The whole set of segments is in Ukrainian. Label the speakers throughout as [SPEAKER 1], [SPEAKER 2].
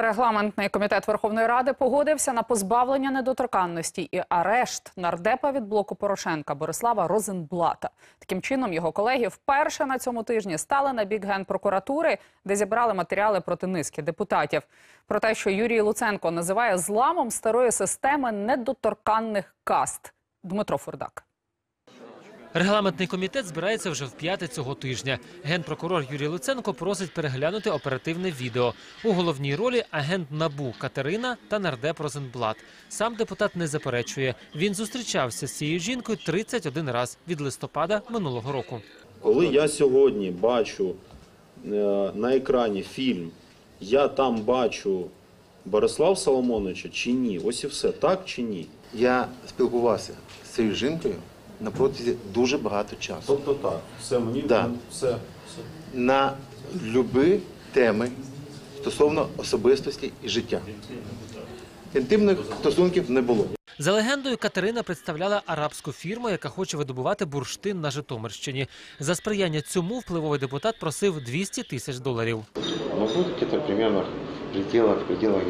[SPEAKER 1] Регламентний комітет Верховної Ради погодився на позбавлення недоторканності і арешт нардепа від блоку Порошенка Борислава Розенблата. Таким чином його колеги вперше на цьому тижні стали на бік генпрокуратури, де зібрали матеріали проти низки депутатів. Про те, що Юрій Луценко називає зламом старої системи недоторканних каст. Дмитро Фурдак.
[SPEAKER 2] Регламентний комітет збирається вже в п'яте цього тижня. Генпрокурор Юрій Луценко просить переглянути оперативне відео. У головній ролі агент НАБУ Катерина та нардеп Розенблат. Сам депутат не заперечує. Він зустрічався з цією жінкою 31 раз від листопада минулого року.
[SPEAKER 3] Коли я сьогодні бачу е, на екрані фільм, я там бачу Борислав Соломоновича чи ні? Ось і все, так чи ні?
[SPEAKER 4] Я спілкувався з цією жінкою на протязі дуже багато часу.
[SPEAKER 3] Тобто так, все мені
[SPEAKER 4] Да.
[SPEAKER 3] все, все.
[SPEAKER 4] На любі теми стосовно особистості і життя. Інтимних стосунків не було.
[SPEAKER 2] За легендою, Катерина представляла арабську фірму, яка хоче видобувати бурштин на Житомирщині. За сприяння цьому впливовий депутат просив 200 тисяч доларів.
[SPEAKER 5] Ну, тут где-то примерно в пределах, в пределах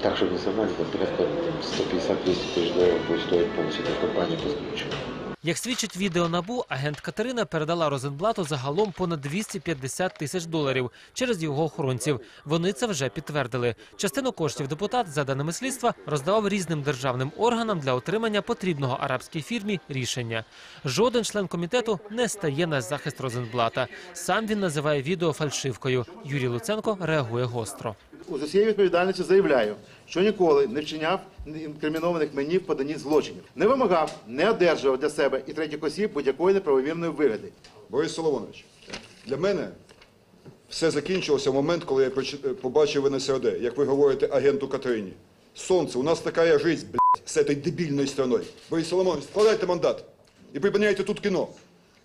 [SPEAKER 5] так, чтобы не соврать, это порядка 150-200 тысяч долларов будет стоить полностью эта компания по случаю.
[SPEAKER 2] Як свідчить відео НАБУ, агент Катерина передала Розенблату загалом понад 250 тисяч доларів через його охоронців. Вони це вже підтвердили. Частину коштів депутат, за даними слідства, роздавав різним державним органам для отримання потрібного арабській фірмі рішення. Жоден член комітету не стає на захист Розенблата. Сам він називає відео фальшивкою. Юрій Луценко реагує гостро.
[SPEAKER 4] З усією відповідальністю заявляю, що ніколи не вчиняв інкримінованих мені в поданні злочинів. Не вимагав, не одержував для себе і третіх осіб будь-якої неправомірної вигоди.
[SPEAKER 6] Борис Соломонович, для мене все закінчилося в момент, коли я побачив в НСРД, як ви говорите агенту Катерині. Сонце, у нас така жизнь, блядь, з цією дебільною страною. Борис Соломонович, складайте мандат і припиняйте тут кіно.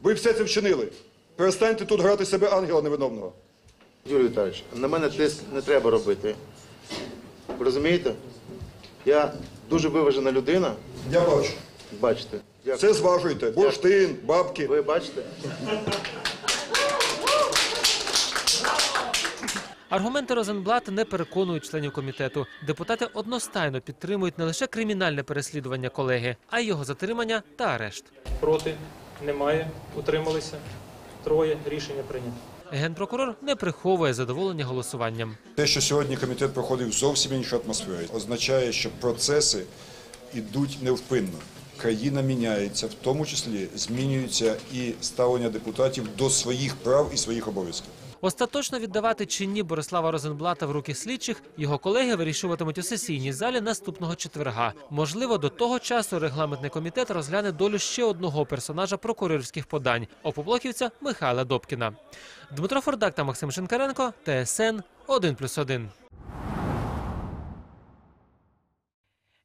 [SPEAKER 6] Ви все це вчинили. Перестаньте тут грати себе ангела невиновного.
[SPEAKER 4] Юрій Віталійович, на мене тиск не треба робити. Ви розумієте? Я дуже виважена людина.
[SPEAKER 6] Я бачу.
[SPEAKER 4] Бачите. Дякую.
[SPEAKER 6] Все зважуйте. Бурштин, бабки.
[SPEAKER 4] Ви бачите?
[SPEAKER 2] Аргументи Розенблата не переконують членів комітету. Депутати одностайно підтримують не лише кримінальне переслідування колеги, а й його затримання та арешт.
[SPEAKER 7] Проти немає. Утрималися. Троє. Рішення прийнято.
[SPEAKER 2] Генпрокурор не приховує задоволення голосуванням.
[SPEAKER 6] Те, що сьогодні комітет проходив зовсім іншій атмосфері, означає, що процеси йдуть невпинно. Країна міняється, в тому числі змінюється і ставлення депутатів до своїх прав і своїх обов'язків.
[SPEAKER 2] Остаточно віддавати чи ні Борислава Розенблата в руки слідчих його колеги вирішуватимуть у сесійній залі наступного четверга. Можливо, до того часу регламентний комітет розгляне долю ще одного персонажа прокурорських подань опоблоківця Михайла Добкіна. Дмитро Фордак та Максим Шинкаренко, ТСН 1+,1.